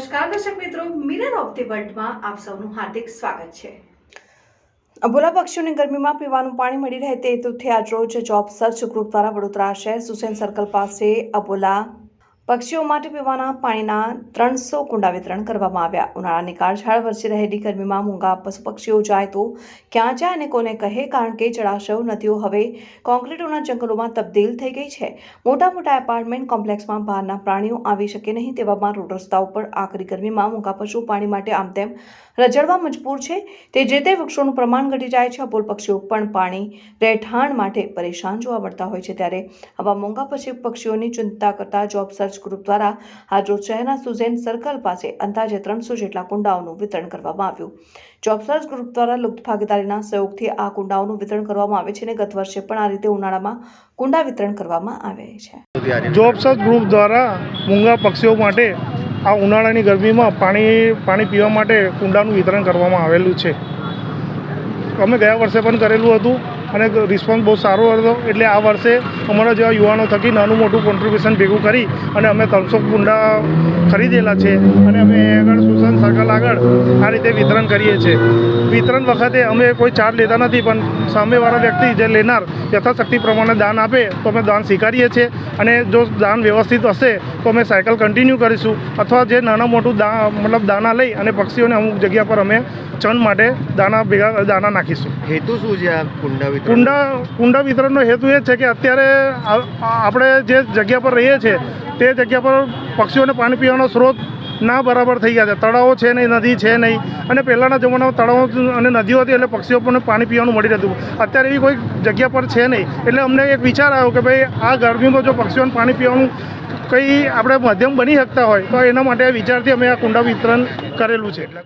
નમસ્કાર, દર્શક મિત્રો મિરર ઓફ ધી વર્લ્ડમાં આપ સૌનું હાર્દિક સ્વાગત છે. અબોલા પક્ષીઓને ગરમીમાં પીવાનું પાણી મળી રહે તે હેતુથી આજરોજ જોબ સર્ચ ગ્રુપ દ્વારા વડોદરા શહેર સુસેન સર્કલ પાસે અબોલા પક્ષીઓ માટે પીવાના પાણીના ત્રણસો કુંડા વિતરણ કરવામાં આવ્યા. ઉનાળાની કાળઝાળ વરસી રહેલી ગરમીમાં મૂંગા પશુ પક્ષીઓ જાય તો ક્યાં જાય અને કોને કહે? કારણ કે જળાશયો, નદીઓ હવે કોન્ક્રીટોના જંગલોમાં તબદીલ થઈ ગઈ છે. મોટા મોટા એપાર્ટમેન્ટ કોમ્પ્લેક્સમાં બહારના પ્રાણીઓ આવી શકે નહીં તેવામાં રોડ રસ્તા ઉપર આકરી ગરમીમાં મૂંગા પશુ પાણી માટે આમ તેમ રજડવા મજબૂર છે. તે જે તે વૃક્ષોનું પ્રમાણ ઘટી જાય છે અબોલ પક્ષીઓ પણ પાણી રહેઠાણ માટે પરેશાન જોવા મળતા હોય છે. ત્યારે આવા મોંઘા પશુ પક્ષીઓની ચિંતા કરતા જોબ સર્ચ ગ્રુપ દ્વારા હાજર શહેરના સુઝેન સર્કલ પાસે અંદાજે ત્રણસો જેટલા કુંડાઓનું વિતરણ કરવામાં આવ્યું. જોબ ગ્રુપ દ્વારા લુપ્ત ભાગીદારીના સહયોગથી આ કુંડાઓનું વિતરણ કરવામાં આવે છે અને ગત વર્ષે પણ આ રીતે ઉનાળામાં કુંડા વિતરણ કરવામાં આવે છે. જોબસર્ચ ગ્રુપ દ્વારા મૂંગા પક્ષીઓ માટે આ ઉનાળાની ગરમીમાં પાણી પાણી પીવા માટે કુંડાનું વિતરણ કરવામાં આવેલું છે. અમે ગયા વર્ષે પણ કરેલું હતું. અને રિસ્પોન્સ બહુ સારો હતો. એટલે આ વર્ષે અમારા જેવા યુવાનો થકી નાનું મોટું કોન્ટ્રીબ્યુશન ભેગું કરી અને અમે ત્રણસો કુંડા ખરીદેલા છે અને અમે આગળ સુસન સર્કલ આગળ આ રીતે વિતરણ કરીએ છીએ. વિતરણ વખતે અમે કોઈ ચાર્જ લેતા નથી, પણ સામેવાળા વ્યક્તિ જે લેનાર યથાશક્તિ પ્રમાણે દાન આપે તો અમે દાન સ્વીકારીએ છીએ અને જો દાન વ્યવસ્થિત હશે તો અમે સાયકલ કન્ટિન્યુ કરીશું અથવા જે નાના મોટું દા, મતલબ દાના લઈ અને પક્ષીઓને અમુક જગ્યા પર અમે ચણ માટે દાના ભેગા, દાના નાખીશું. હેતુ શું છે આ કુંડા કુંડા કુંડા વિતરણનો હેતુ એ છે કે અત્યારે આપણે જે જગ્યા પર રહીએ છીએ, તે જગ્યા પર પક્ષીઓને પાણી પીવાનો સ્ત્રોત ના બરાબર થઈ ગયા છે. તળાવો છે નહીં, નદી છે નહીં. અને પહેલાંના જમાનામાં તળાવો અને નદીઓ હતી એટલે પક્ષીઓ પણ પાણી પીવાનું મળી રહેતું. અત્યારે એવી કોઈ જગ્યા પર છે નહીં. એટલે અમને એક વિચાર આવ્યો કે ભાઈ, આ ગરમીમાં જો પક્ષીઓને પાણી પીવાનું કંઈ આપણે માધ્યમ બની શકતા હોય, તો એના માટે વિચારથી અમે આ કુંડા વિતરણ કરેલું છે. એટલે